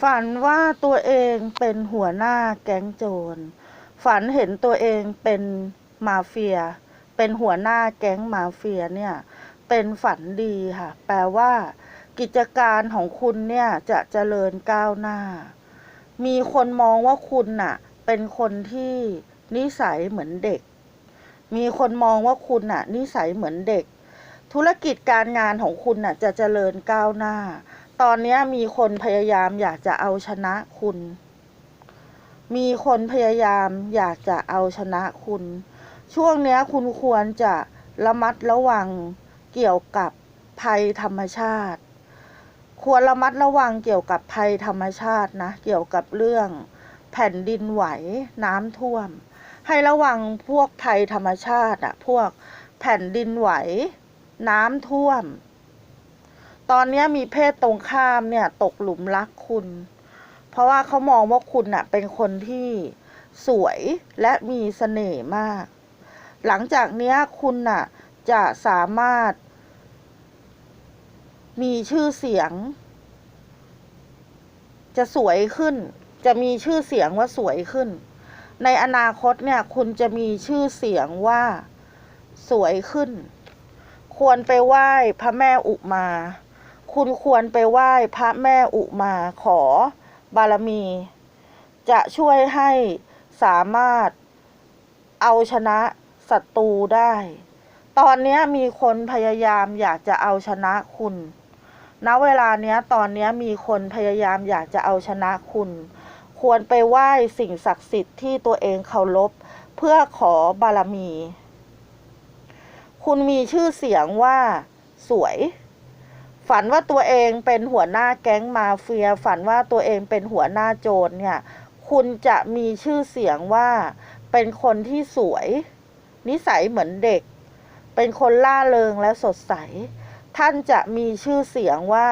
ฝันว่าตัวเองเป็นหัวหน้าแก๊งโจร ฝันเห็นตัวเองเป็นมาเฟีย เป็นหัวหน้าแก๊งมาเฟียเนี่ย เป็นฝันดีค่ะ แปลว่า กิจการของคุณเนี่ยจะเจริญก้าวหน้า มีคนมองว่าคุณน่ะ เป็นคนที่นิสัยเหมือนเด็ก มีคนมองว่าคุณน่ะ นิสัยเหมือนเด็ก ธุรกิจการงานของคุณน่ะ จะเจริญก้าวหน้า ตอนนี้มีคนพยายามอยากจะเอาชนะคุณ มีคนพยายามอยากจะเอาชนะคุณ ช่วงนี้คุณควรจะระมัดระวังเกี่ยวกับภัยธรรมชาติ ควรระมัดระวังเกี่ยวกับภัยธรรมชาตินะ เกี่ยวกับเรื่องแผ่นดินไหวน้ำท่วม ให้ระวังพวกภัยธรรมชาติอะพวกแผ่นดินไหว น้ำท่วม ตอนนี้มีเพศตรงข้ามเนี่ยตกหลุมรักคุณ เพราะว่าเขามองว่าคุณน่ะเป็นคนที่สวยและมีเสน่ห์มาก หลังจากเนี้ยคุณน่ะจะสามารถ มีชื่อเสียง จะสวยขึ้น จะมีชื่อเสียงว่าสวยขึ้น ในอนาคตเนี่ยคุณจะมีชื่อเสียงว่าสวยขึ้น ควรไปไหว้พระแม่อุมา คุณควรไปไหว้พระแม่อุมาขอบารมี จะช่วยให้สามารถเอาชนะศัตรูได้ ตอนนี้มีคนพยายามอยากจะเอาชนะคุณณเวลาเนี้ยตอนเนี้ยมีคนพยายามอยากจะเอาชนะคุณ ควรไปไหว้สิ่งศักดิ์สิทธิ์ที่ตัวเองเคารพเพื่อขอบารมี คุณมีชื่อเสียงว่าสวย ฝันว่าตัวเองเป็นหัวหน้าแก๊งมาเฟีย ฝันว่าตัวเองเป็นหัวหน้าโจรเนี่ย คุณจะมีชื่อเสียงว่าเป็นคนที่สวย นิสัยเหมือนเด็ก เป็นคนล่าเริงและสดใส ท่านจะมีชื่อเสียงว่า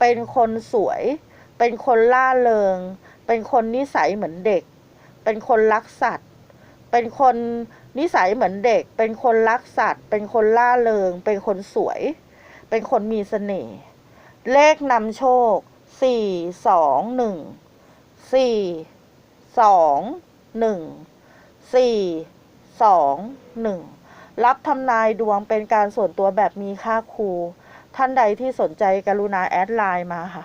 เป็นคนสวย เป็นคนล่าเริง เป็นคนนิสัยเหมือนเด็ก เป็นคนรักสัตว์ เป็นคนนิสัยเหมือนเด็ก เป็นคนรักสัตว์ เป็นคนล่าเริง เป็นคนสวย เป็นคนมีเสน่ห์ เลขนำโชคสี่สองหนึ่งสี่สองหนึ่งสี่สองหนึ่งรับทำนายดวงเป็นการส่วนตัวแบบมีค่าครู ท่านใดที่สนใจกรุณาแอดไลน์มาค่ะ